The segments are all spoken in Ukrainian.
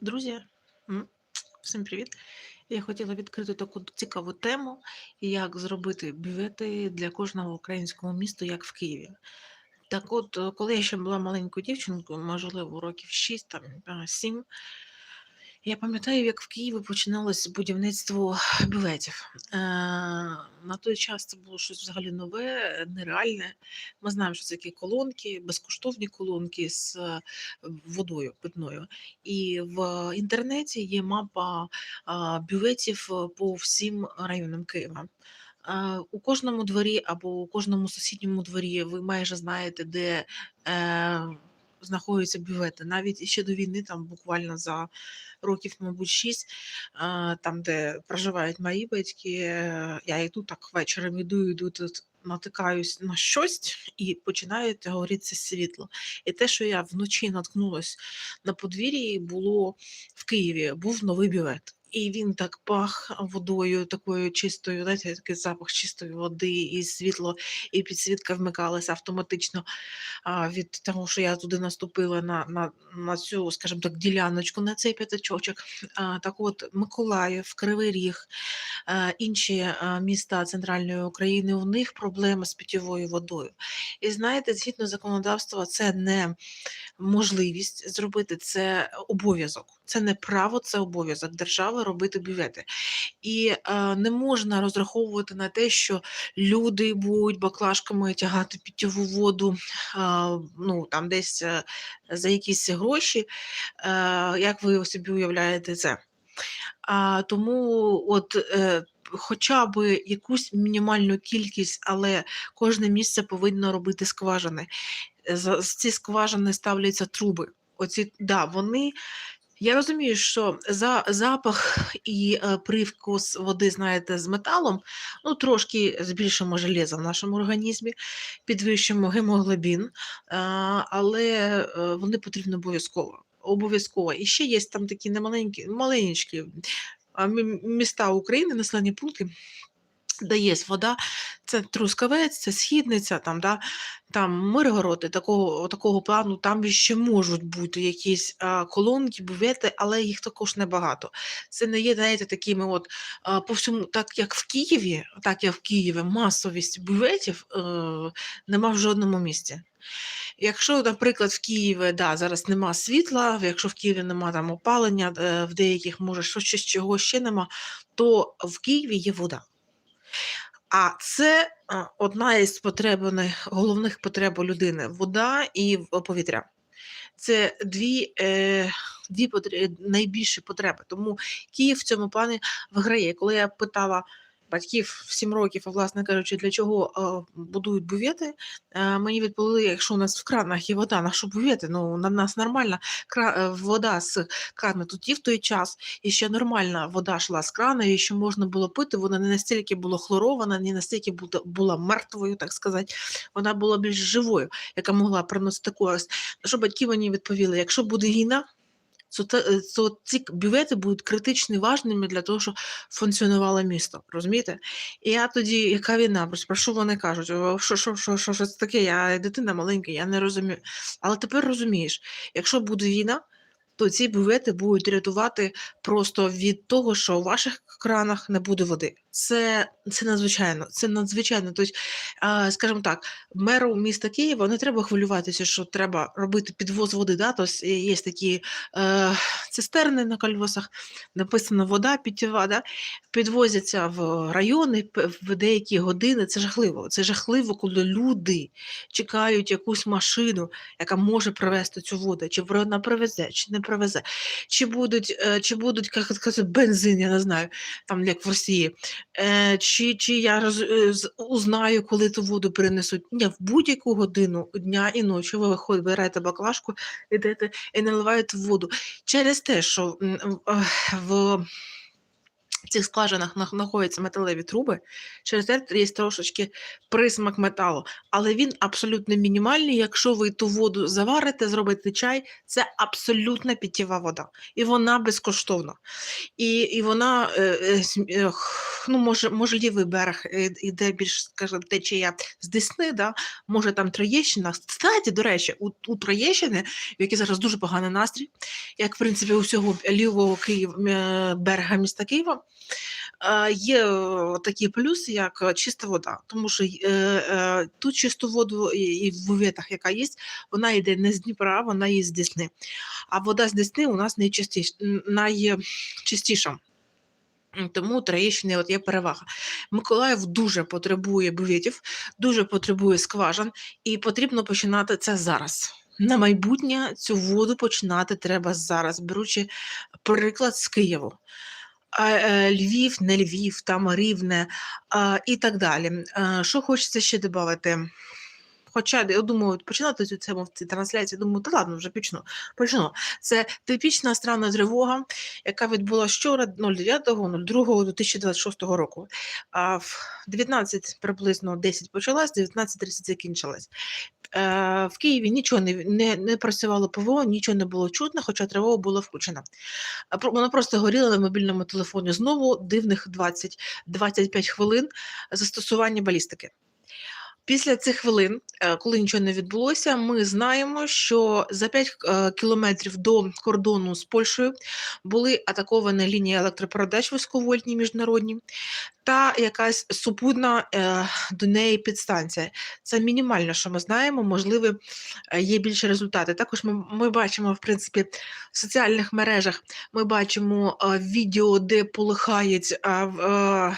Друзі, всім привіт! Я хотіла відкрити таку цікаву тему, як зробити бювети для кожного українського міста, як в Києві. Так от, е, коли я ще була маленькою дівчинкою, можливо, років 6, там, а, 7, я пам'ятаю, як в Києві починалось будівництво бюветів. Е, на той час це було щось взагалі нове, нереальне. Ми знаємо, що це такі колонки, безкоштовні колонки з е, водою питною. І в інтернеті є мапа а, бюветів е, по всім районам Києва. Е, У кожному дворі або у кожному сусідньому дворі ви майже знаєте, де е, знаходяться бювети. Навіть ще до війни, там буквально за років, мабуть, 6, а, там, де проживають мої батьки, е, я йду так вечором іду, іду тут. Натикаюсь на щось і починає горіться світло. І те, що я вночі наткнулась на подвір'ї, було в Києві, був новий бювет. І він так пах водою, такою чистою, знаєте, такий запах чистої води, і світло, і підсвітка вмикалася автоматично а, від того, що я туди наступила на, на, на цю, скажімо так, діляночку, на цей п'ятачочок. А, так от, Миколаїв, Кривий Ріг, е, інші е, міста центральної України, у них проблеми з питьовою водою. І знаєте, згідно законодавства, це не можливість зробити, це обов'язок. Це не право, це обов'язок держави робити бювети. І е, не можна розраховувати на те, що люди будуть баклажками тягати питьову воду а, ну, там десь е, за якісь гроші. Е, як ви собі уявляєте це? А, тому от. Е, Хоча б якусь мінімальну кількість, але кожне місце повинно робити скважини. Е, з ці скважини ставляться труби. Оці, да, вони. Я розумію, що за запах і е, привкус води, знаєте, з металом, ну трошки збільшимо железа в нашому організмі, підвищимо гемоглобін, а, але е, вони потрібні обов'язково. Обов'язково. І ще є там такі немаленькі, маленькі міста України, населені пункти, де є вода, це Трускавець, це Східниця, там, да, там Миргороди такого, такого плану, там ще можуть бути якісь а, колонки, бувети, але їх також небагато. Це не є, знаєте, такими от а, по всьому, так як в Києві, так як в Києві масовість буветів е, нема в жодному місці. Якщо, наприклад, в Києві да, зараз нема світла, якщо в Києві нема там опалення, е, в деяких може щось чого ще нема, то в Києві є вода. А це одна із потреб, головних потреб людини вода і повітря. Це дві, е, дві потре- найбільші потреби. Тому Київ в цьому плані виграє. Коли я питала батьків в 7 років, а власне кажучи, для чого будують бювети, мені відповіли, якщо у нас в кранах є вода, на що бювети? Ну, на нас нормальна е, вода з крана. Тоді в той час і ще нормальна вода йшла з крана, і що можна було пити, вона не настільки була хлорована, не настільки була мертвою, так сказати. Вона була більш живою, яка могла приносити користь. Що батьки мені відповіли: якщо буде війна, то, е, ці бювети будуть критично важними для того, щоб функціонувало місто. Розумієте? І я тоді, яка війна? Про що вони кажуть? Що, що, що, що, що це таке? Я дитина маленька, я не розумію. Але тепер розумієш, якщо буде війна, то ці бювети будуть рятувати просто від того, що у ваших кранах не буде води. Це, це надзвичайно. Це надзвичайно. Тобто, скажімо так, меру міста Києва не треба хвилюватися, що треба робити підвоз води. Да? Тобто є такі е, цистерни на кольосах, написано вода питєва, да? підвозяться в райони в деякі години. Це жахливо. Це жахливо, коли люди чекають якусь машину, яка може привезти цю воду, чи вона привезе, чи не привезе, чи будуть, е, чи будуть як бензин, я не знаю, там як в Росії, чи, чи я роз, е, узнаю, коли ту воду принесуть. Ні, в будь-яку годину дня і ночі ви виходите, берете баклажку, йдете і наливаєте воду. Через те, що в, е, в цих скважинах знаходяться металеві труби, через це є трошечки присмак металу, але він абсолютно мінімальний. Якщо ви ту воду заварите, зробите чай, це абсолютно питєва вода, і вона безкоштовна. І, і вона, е, е, е, ну, може, може лівий берег іде більш, скажімо, течія з Десни, да? може там Троєщина. Кстати, до речі, у, у Троєщини, в якій зараз дуже поганий настрій, як в принципі усього лівого Київ, е, берега міста Києва. Є е, такий плюс, як е, чиста вода, тому що е, е, чисту воду і, в бюветах, яка є, вона йде не з Дніпра, вона є з Десни. А вода з Десни у нас найчистіша. Тому Троєщини от є перевага. Миколаїв дуже потребує бюветів, дуже потребує скважин, і потрібно починати це зараз. На майбутнє цю воду починати треба зараз, беручи приклад з Києву. Е, Львів, не Львів, там Рівне і так далі. Е, Що хочеться ще додати? Хоча я думаю, починати цю тему в цій трансляції, думаю, та ладно, вже почну. Почну. Це типічна странна тривога, яка відбулася вчора 09.02.2026 року. А в 19 приблизно 10 почалась, 19.30 закінчилась. Е, В Києві нічого не, не, не працювало ПВО, нічого не було чутно, хоча тривога була включена. Вона просто горіла на мобільному телефоні. Знову дивних 20-25 хвилин застосування балістики. Після цих хвилин, е, коли нічого не відбулося, ми знаємо, що за 5 е, кілометрів до кордону з Польщею були атаковані лінії електропередач високовольтні міжнародні та якась супутна е, до неї підстанція. Це мінімально, що ми знаємо, можливо, є більші результати. Також ми, ми бачимо, в принципі, в соціальних мережах ми бачимо відео, де е,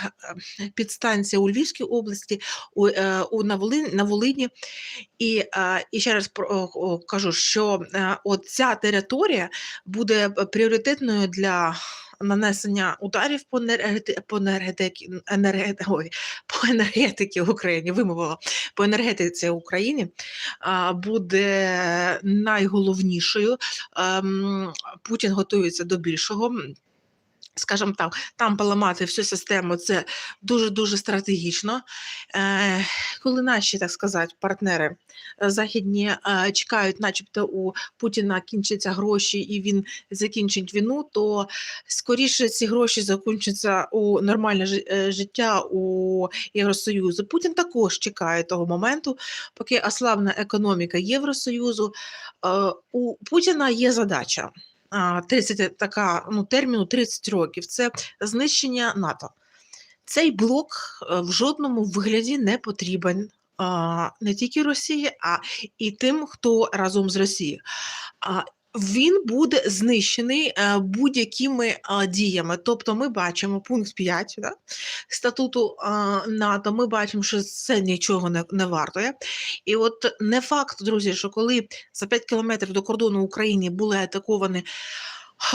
підстанція у Львівській області, у на, Волині, на Волині. І, і ще раз кажу, що е, от ця територія буде е, пріоритетною для нанесення ударів по енергети, по енергетики, енерге, по енергетики в Україні, вимовила, по енергетиці в Україні буде найголовнішою. Ем, Путін готується до більшого. Скажімо так, там поламати всю систему це дуже-дуже стратегічно. Е, коли наші, так сказати, партнери е, західні е, чекають, начебто у Путіна кінчаться гроші і він закінчить війну, то скоріше ці гроші закінчаться у нормальне жи- життя у Євросоюзу. Путін також чекає того моменту, поки ослабне економіка Євросоюзу. У Путіна є задача. А, 30 така ну терміну 30 років. Це знищення НАТО. Цей блок е, в жодному вигляді не потрібен не тільки Росії, а і тим, хто разом з Росією. Він буде знищений е, будь-якими діями. Тобто, ми бачимо пункт 5 да, статуту а, НАТО. Ми бачимо, що це нічого не, не вартує. І от не факт, друзі, що коли за 5 кілометрів до кордону України були атаковані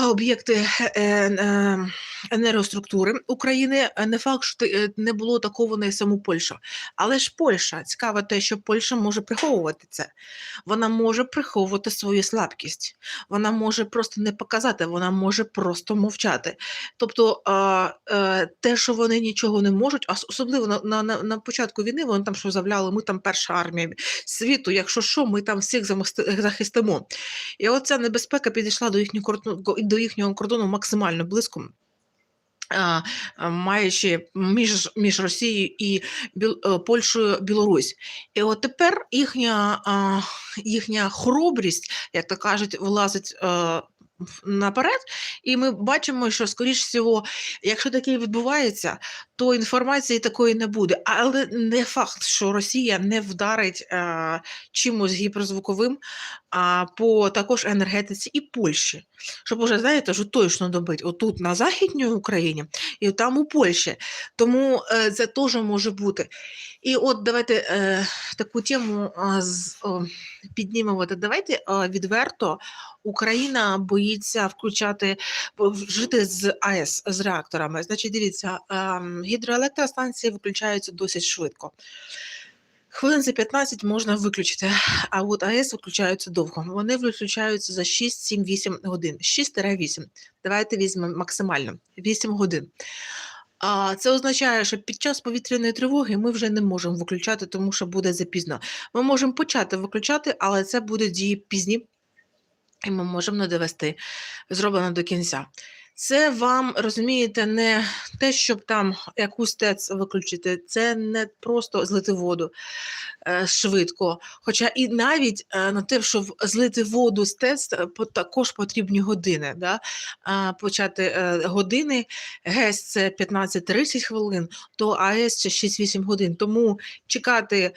об'єкти е, е, енергоструктури України, е, не факт, що е, не було атаковано і саму Польщу. Але ж Польща цікаво те, що Польща може приховувати це. Вона може приховувати свою слабкість. Вона може просто не показати, вона може просто мовчати. Тобто е, те, що вони нічого не можуть, а особливо на, на, на, початку війни, вони там що завляли, ми там перша армія світу, якщо що, ми там всіх захистимо. І оця небезпека підійшла до їхнього кордону, до їхнього кордону максимально близько. Маючи між, між Росією і Біл, е, Польщею Білорусь. І от тепер їхня, їхня хоробрість, як то кажуть, вилазить е, наперед, і ми бачимо, що, скоріш всього, якщо таке відбувається, то інформації такої не буде. Але не факт, що Росія не вдарить е, чимось гіперзвуковим а, по також енергетиці і Польщі. Щоб уже, знаєте, вже точно добити отут на Західній Україні і там у Польщі. Тому е, це теж може бути. І от давайте е, таку тему а, з, о, піднімемо. Давайте е, відверто Україна боїться включати жити з АЕС з реакторами. Значить, дивіться, ем, гідроелектростанції виключаються досить швидко. Хвилин за 15 можна виключити, а от АЕС виключаються довго. Вони виключаються за 6, 7, 8 годин. 6-8. Давайте візьмемо максимально 8 годин. А це означає, що під час повітряної тривоги ми вже не можемо виключати, тому що буде запізно. Ми можемо почати виключати, але це буде дії пізні, і ми можемо не довести зроблено до кінця. Це вам, розумієте, не те, щоб там якусь ТЕЦ виключити, це не просто злити воду е, швидко. Хоча і навіть е, на те, щоб злити воду з ТЕЦ, е, також потрібні години. Да? Почати години, ГЕС це 15-30 хвилин, то АЕС це 6-8 годин. Тому чекати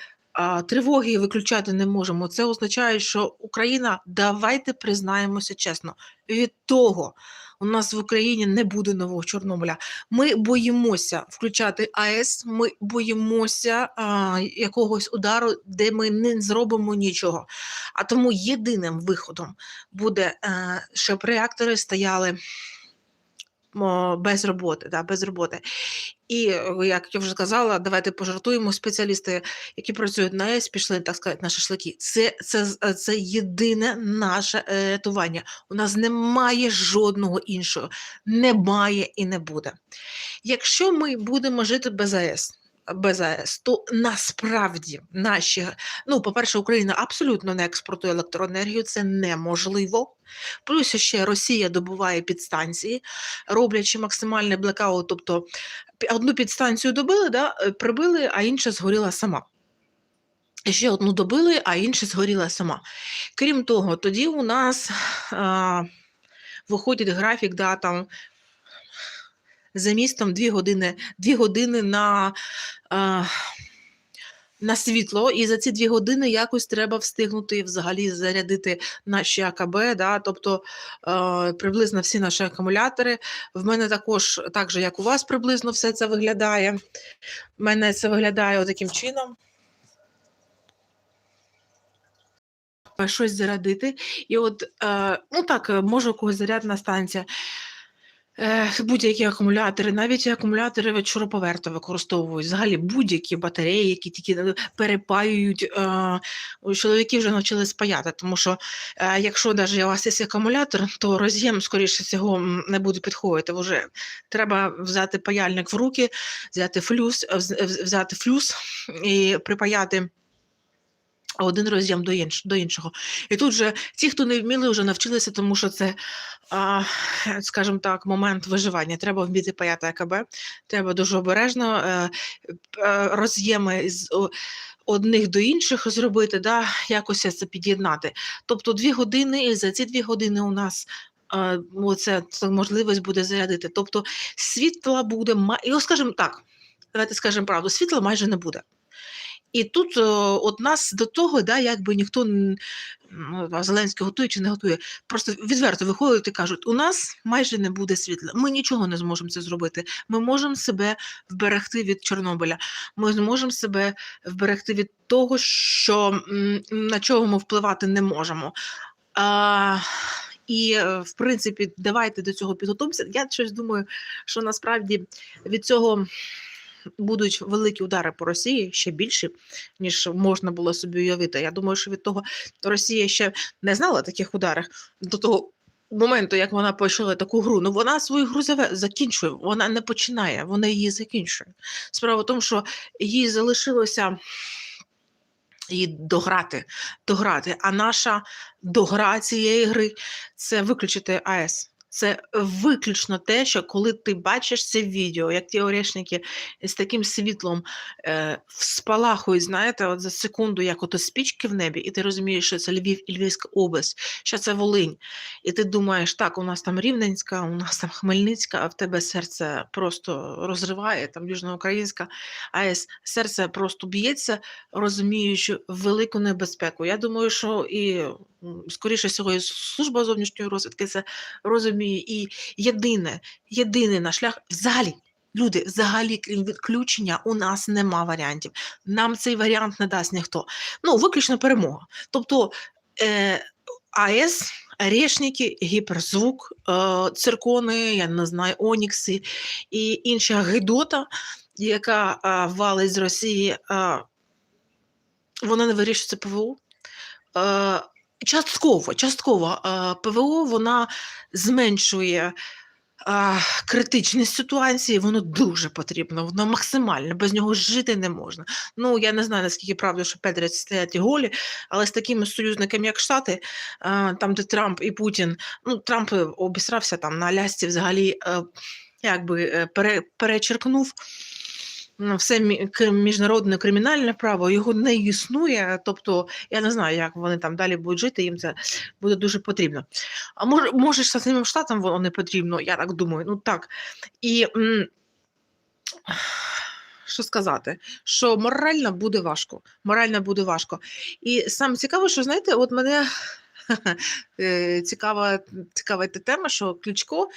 тривоги виключати не можемо. Це означає, що Україна, давайте признаємося чесно, від того у нас в Україні не буде нового Чорнобиля. Ми боїмося включати АЕС, ми боїмося а, якогось удару, де ми не зробимо нічого. А тому єдиним виходом буде, а, щоб реактори стояли без роботи, да, без роботи. І е, як я вже сказала, давайте пожартуємо. Спеціалісти, які працюють на ЕС, пішли так сказати на шашлики. Це, це, е, це єдине наше е, рятування. У нас немає жодного іншого, немає і не буде. Якщо ми будемо жити без АЕС. Без АЕС, то насправді наші, ну, по-перше, Україна абсолютно не експортує електроенергію, це неможливо. Плюс ще Росія добуває підстанції, роблячи максимальний блекаут, тобто одну підстанцію добили, да, е, прибили, а інша згоріла сама. Ще одну добили, а інша згоріла сама. Крім того, тоді у нас а, виходить графік, да, там, за містом 2 години, 2 години на, а, на світло, і за ці 2 години якось треба встигнути взагалі зарядити наші АКБ, да, тобто е, приблизно всі наші акумулятори. В мене також, так же, як у вас, приблизно все це виглядає. У мене це виглядає таким чином. Е, Щось зарядити. І от, е, ну так, е, може у когось зарядна станція. Е, будь-які акумулятори, навіть акумулятори від використовують. Взагалі будь-які батареї, які тільки е, перепаюють. Е, чоловіки вже навчились паяти, тому що якщо навіть у вас є акумулятор, то роз'єм, скоріше всього, не буде підходити. Вже треба взяти паяльник в руки, взяти флюс, вз- вз- взяти флюс і припаяти. Один роз'єм до, інш, до іншого. І тут же ті, хто не вміли, вже навчилися, тому що це, а, скажімо так, момент виживання. Треба вміти паяти АКБ, треба дуже обережно е, е, роз'єми з одних до інших зробити, да, якось це під'єднати. Тобто дві години, і за ці дві години у нас. е, це можливість буде зарядити. Тобто світла буде, і, скажімо так, давайте скажемо правду, світла майже не буде. І тут е, от нас до того, да, якби ніхто ну, Зеленський готує чи не готує, просто відверто виходять і кажуть: у нас майже не буде світла. Ми нічого не зможемо це зробити. Ми можемо себе вберегти від Чорнобиля. Ми зможемо себе вберегти від того, що на чого ми впливати не можемо. А, і, е, в принципі, давайте до цього підготуємося. Я щось думаю, що насправді від цього будуть великі удари по Росії ще більші, ніж можна було собі уявити. Я думаю, що від того Росія ще не знала таких ударів до того. Моменту, як вона почала таку гру, ну вона свою гру закінчує, вона не починає, вона її закінчує. Справа в тому, що їй залишилося її дограти, дограти. А наша догра цієї гри це виключити АЕС. Це виключно те, що коли ти бачиш це відео, як ті орешники з таким світлом е, спалахують, знаєте, от за секунду, як ото спічки в небі, і ти розумієш, що це Львів і Львівська область, що це Волинь. І ти думаєш, так, у нас там Рівненська, у нас там Хмельницька, а в тебе серце просто розриває, там Южноукраїнська АЕС, серце просто б'ється, розуміючи велику небезпеку. Я думаю, що і скоріше всього, і служба зовнішньої розвідки це розуміє. І єдине, єдиний наш шлях взагалі. Люди, взагалі, крім відключення, у нас нема варіантів. Нам цей варіант не дасть ніхто. Ну, виключно перемога. Тобто е, АЕС, Орешники, гіперзвук, е, циркони, я не знаю, Онікси і інша гидота, яка е, валить з Росії, е, вона не вирішується ПВО. Е, частково, частково ПВО вона зменшує а, критичність ситуації, воно дуже потрібно, воно максимально, без нього жити не можна. Ну, я не знаю, наскільки правда, що Петрі стоять і голі, але з такими союзниками, як Штати, там, де Трамп і Путін, ну, Трамп е, обісрався там на Алясці взагалі, е, якби е, перечеркнув ну, все міжнародне кримінальне право, його не існує. Тобто, я не знаю, як вони там далі будуть жити, їм це буде дуже потрібно. А може, може ж самим штатам воно не потрібно, я так думаю. Ну так. І що сказати, що морально буде важко. Морально буде важко. І саме цікаво, що знаєте, от мене. е, Цікава, цікава тема, що Ключко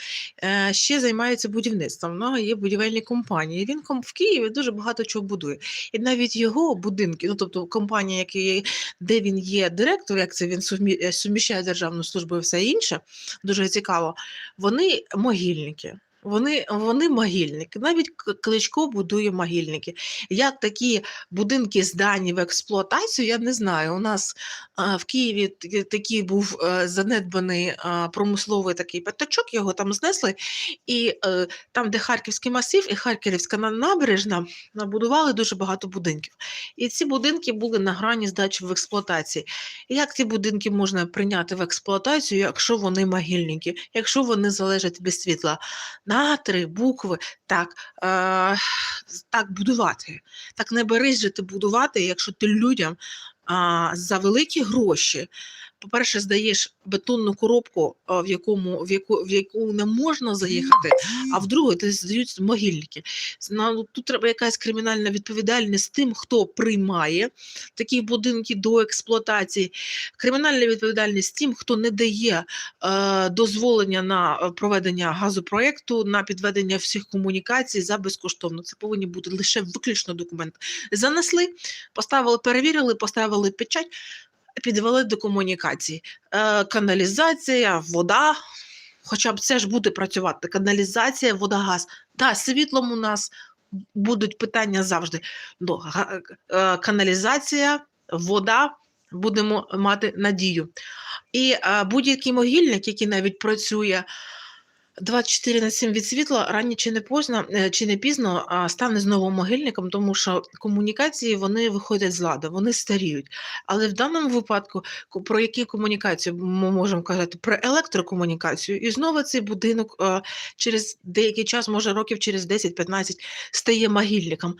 е, ще займається будівництвом. Ну, є будівельні компанії. Він в Києві дуже багато чого будує. І навіть його будинки, ну тобто компанія, які, де він є директор, як це він е, суміщає державну службу і все інше, дуже цікаво. Вони могильники. Вони, вони могильники. Навіть Кличко будує могильники. Як такі будинки здані в експлуатацію, я не знаю. У нас в Києві такий був е, занедбаний промисловий такий п'ятачок, його там знесли, і е, там, де Харківський масив і Харківська набережна, набудували дуже багато будинків. І ці будинки були на грані здачі в експлуатації. Як ці будинки можна прийняти в експлуатацію, якщо вони могильники, якщо вони залежать від світла? На три букви так, е, так будувати. Так не берись же ти будувати, якщо ти людям е, за великі гроші. По-перше, здаєш бетонну коробку, в якому в яку в яку не можна заїхати, а в-друге, ти здають могильники. Ну, Тут треба якась кримінальна відповідальність тим, хто приймає такі будинки до експлуатації, кримінальна відповідальність тим, хто не дає е, дозволення на е, проведення газопроекту, на підведення всіх комунікацій за безкоштовно. Це повинні бути лише виключно документи. Занесли, поставили, перевірили, поставили печать, підвели до комунікації. Е, каналізація, вода. Хоча б це ж буде працювати. Каналізація, вода, газ. Та світлом у нас будуть питання завжди. Ну, е, каналізація, вода, будемо мати надію. І е, будь-який могильник, який навіть працює 24 на 7 від світла, рані чи не поздно, е, чи не пізно стане знову могильником, тому що комунікації вони виходять з ладу, вони старіють. Але в даному випадку про які комунікації ми можемо казати? Про електрокомунікацію. І знову цей будинок е, через деякий час, може років через 10-15, стає могильником.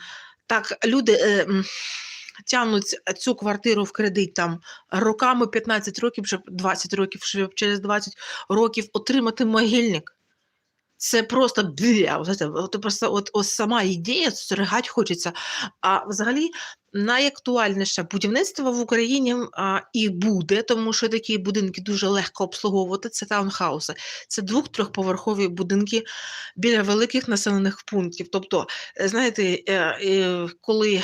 Так, люди. е, Тягнуть цю квартиру в кредит там роками 15 років, щоб 20 років, через 20 років отримати могильник. Це просто бля, от, от, просто от, ось сама ідея ригать хочеться. А взагалі найактуальніше будівництво в Україні а, і буде, тому що такі будинки дуже легко обслуговувати. Це таунхауси. Це двох-трьохповерхові будинки біля великих населених пунктів. Тобто, е, знаєте, е, е, коли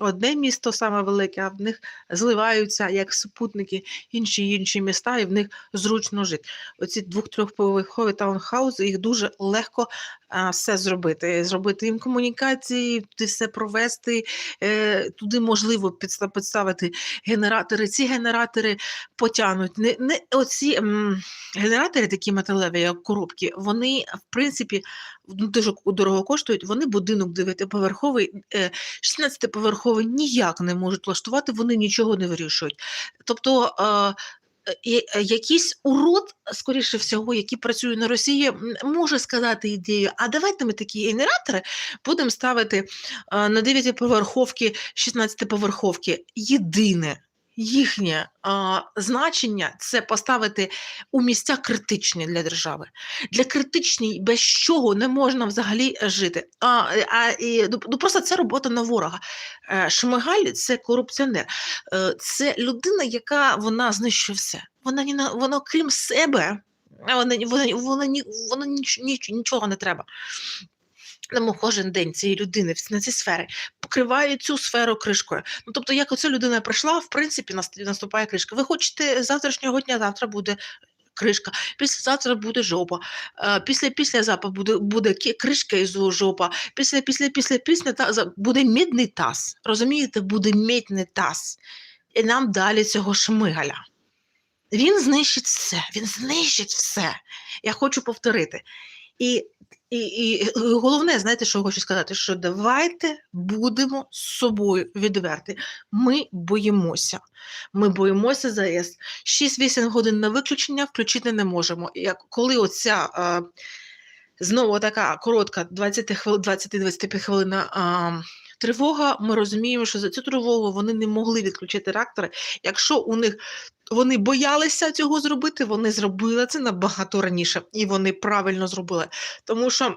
одне місто саме велике, а в них зливаються як супутники інші інші міста, і в них зручно жити. Оці двох-трьохповерхові таунхауси, їх дуже легко а, все зробити. Зробити їм комунікації, все провести. Е, туди можливо підставити генератори. Ці генератори потягнуть. Не, не оці м, генератори, такі металеві, як коробки, вони в принципі дуже дорого коштують. Вони будинок 9-поверховий, е, 16-поверховий ніяк не можуть влаштувати, вони нічого не вирішують. Тобто. е, е, е, Якийсь урод, скоріше всього, який працює на Росії, може сказати ідею, а давайте ми такі генератори будемо ставити е, на 9-поверховки, 16-поверховки. Єдине їхнє а, значення це поставити у місця критичні для держави. Для критичні, без чого не можна взагалі жити. А, а, і, ну, ну, просто це робота на ворога. Е, Шмигаль це корупціонер. Е, Це людина, яка вона знищує все. Вона ні на вона крім себе. Вона, вона, вона, вона ніч, ніч, нічого не треба. Тому кожен день цієї людини на ці сфери покриває цю сферу кришкою. Ну тобто, як оця людина прийшла, в принципі, наступає кришка. Ви хочете завтрашнього дня, завтра буде кришка, післязавтра буде жопа, е, після післязавтра буде, буде кришка і зо- жопа, після після після після та буде мідний таз. Розумієте, буде мідний таз. І нам далі цього шмигаля. Він знищить все, він знищить все. Я хочу повторити. І, і, і головне, знаєте, що хочу сказати, що давайте будемо з собою відверті. Ми боїмося. Ми боїмося ЗАЕС. 6-8 годин на виключення включити не можемо. Як коли оця е, знову така коротка 20 хвил, 20-25 хвилин а, тривога, ми розуміємо, що за цю тривогу вони не могли відключити реактори. Якщо у них вони боялися цього зробити, вони зробили це набагато раніше, і вони правильно зробили. Тому що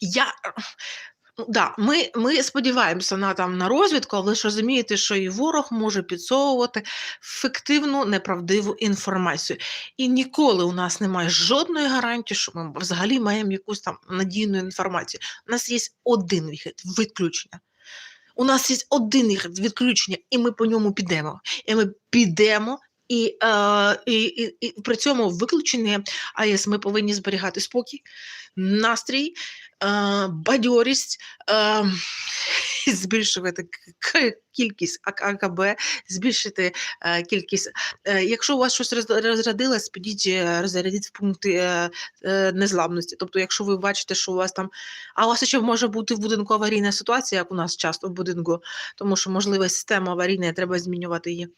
я. Ну, да, ми, ми сподіваємося на там на розвідку, але ж розумієте, що і ворог може підсовувати фіктивну неправдиву інформацію. І ніколи у нас немає жодної гарантії, що ми взагалі маємо якусь там надійну інформацію. У нас є один вихід відключення. У нас є один відключення, і ми по ньому підемо. І ми підемо. І, е, і, і, і при цьому виключення АЕС ми повинні зберігати спокій, настрій, бадьорість, збільшувати кількість АКБ, збільшити е, кількість. Е, якщо у вас щось роз- розрядилось, підіть е, розрядіть в пункти незламності. Тобто, якщо ви бачите, що у вас там, а у вас ще може бути в будинку аварійна ситуація, як у нас часто в будинку, тому що можливо система аварійна, треба змінювати її.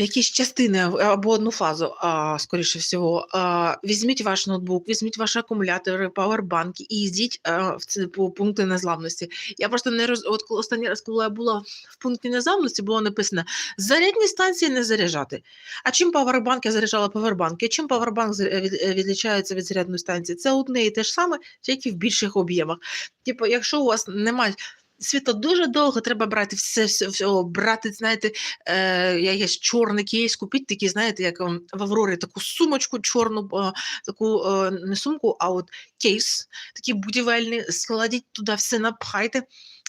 Якісь частини або одну фазу, а, скоріше всього, а, візьміть ваш ноутбук, візьміть ваші акумулятори, павербанки і йдіть а, в ці по пункти незламності. Я просто не роз... От останній раз, коли я була в пункті незламності, було написано зарядні станції не заряджати. А чим павербанк я заряджала павербанки? Чим павербанк відлічається від зарядної станції? Це одне і те ж саме, тільки в більших об'ємах. Типу, якщо у вас немає світло дуже довго, треба брати все, все, все брати, знаєте, е, якийсь чорний кейс, купіть такий, знаєте, як в Аврорі таку сумочку чорну, е, таку е, не сумку, а от кейс, такий будівельний, складіть туди все, напхайте.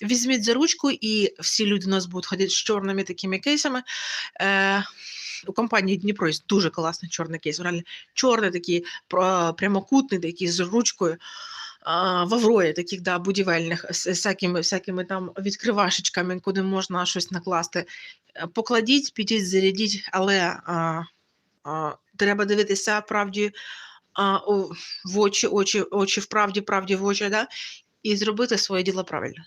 Візьміть за ручку, і всі люди у нас будуть ходити з чорними такими кейсами. Е, у компанії Дніпро є дуже класний чорний кейс. Реально чорний такий прямокутний, такий з ручкою. А, в Аврорі таких да, будівельних з всякими, всякими там відкривашечками, куди можна щось накласти. Е, Покладіть, підіть, зарядіть, але а, а, треба дивитися правді а, в очі, очі, очі в правді, правді в очі, да? і зробити своє діло правильно.